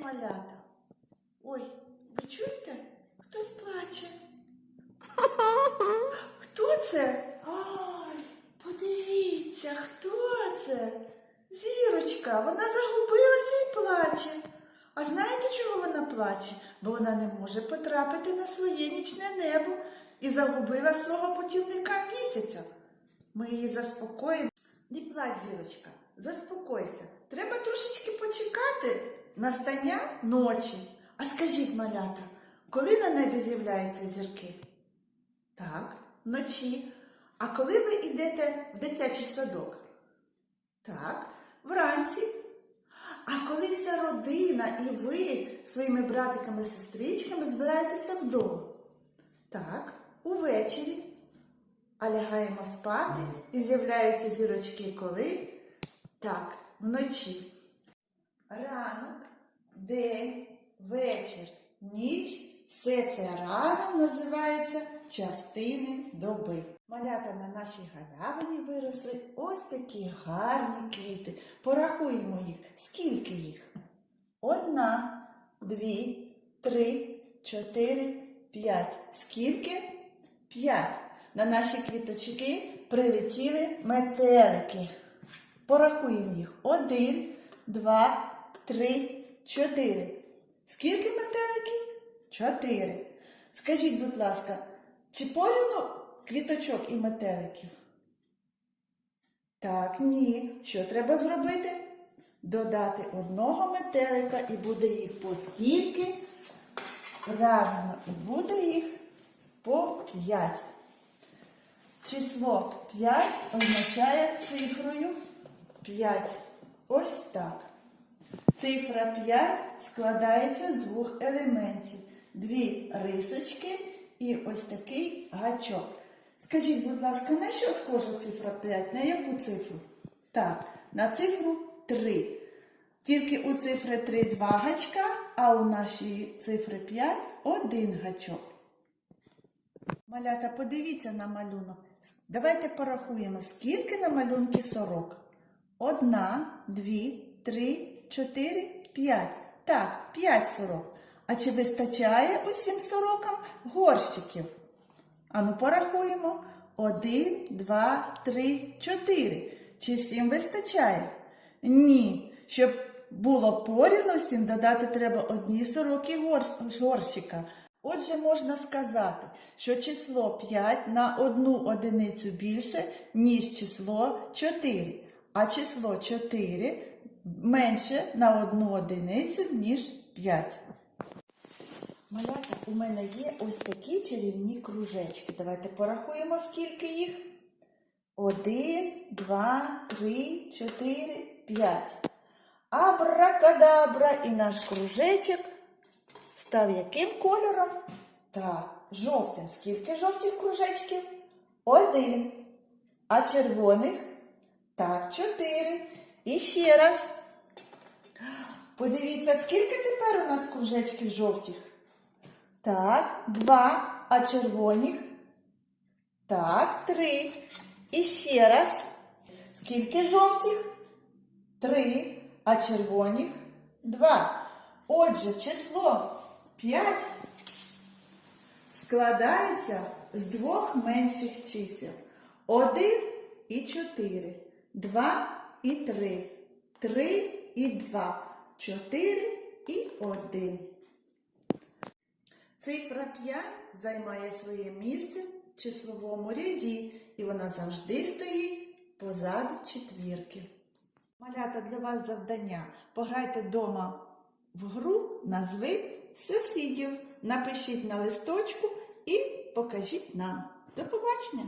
малята. Ой, ви чуєте? Хтось плаче. Хто це? Ой, подивіться, хто це? Зірочка, вона загубилася і плаче. А знаєте, чого вона плаче? Бо вона не може потрапити на своє нічне небо і загубила свого путівника місяця. Ми її заспокоїмо. Не плач, зірочка, заспокойся. Треба трошечки почекати настання ночі. А скажіть, малята, коли на небі з'являються зірки? Так, вночі. А коли ви йдете в дитячий садок? Так, вранці. А коли вся родина і ви своїми братиками сестричками збираєтеся вдома? Так, увечері. А лягаємо спати і з'являються зірочки коли? Так, вночі. Ранок, день, вечір, ніч все це разом називається частини доби. Малята на нашій галявині виросли ось такі гарні квіти. Порахуємо їх. Скільки їх? Одна, дві, три, чотири, п'ять. Скільки? П'ять. На наші квіточки прилетіли метелики. Порахуємо їх. Один, два, три, чотири. Скільки метеликів? Чотири. Скажіть, будь ласка, чи порівну квіточок і метеликів? Так, ні. Що треба зробити? Додати одного метелика і буде їх по скільки? Правильно, і буде їх по п'ять. Число 5 означає цифрою 5. Ось так. Цифра 5 складається з двох елементів. Дві рисочки і ось такий гачок. Скажіть, будь ласка, на що схожа цифра 5? На яку цифру? Так, на цифру 3. Тільки у цифри 3 два гачка, а у нашій цифри 5 один гачок. Малята, подивіться на малюнок. Давайте порахуємо, скільки на малюнки сорок. Одна, дві, три, чотири, п'ять. Так, п'ять сорок. А чи вистачає усім сорокам горщиків? Ану, порахуємо. Один, два, три, чотири. Чи всім вистачає? Ні. Щоб було порівну всім, додати треба одні сороки горщика. Отже, можна сказати, що число 5 на одну одиницю більше, ніж число 4, а число 4 менше на одну одиницю, ніж 5. Малята, у мене є ось такі чарівні кружечки. Давайте порахуємо, скільки їх. Один, два, три, чотири, п'ять. Абракадабра і наш кружечок став яким кольором? Так, жовтим. Скільки жовтих кружечків? Один. А червоних? Так, чотири. І ще раз. Подивіться, скільки тепер у нас кружечків жовтих? Так, два. А червоних? Так, три. І ще раз. Скільки жовтих? Три. А червоних? Два. Отже, число 5 складається з двох менших чисел. 1 і 4, 2 і 3, 3 і 2, 4 і 1. Цифра 5 займає своє місце в числовому ряді, і вона завжди стоїть позаду четвірки. Малята для вас завдання. Пограйте вдома в гру назви сусідів. Напишіть на листочку і покажіть нам. До побачення!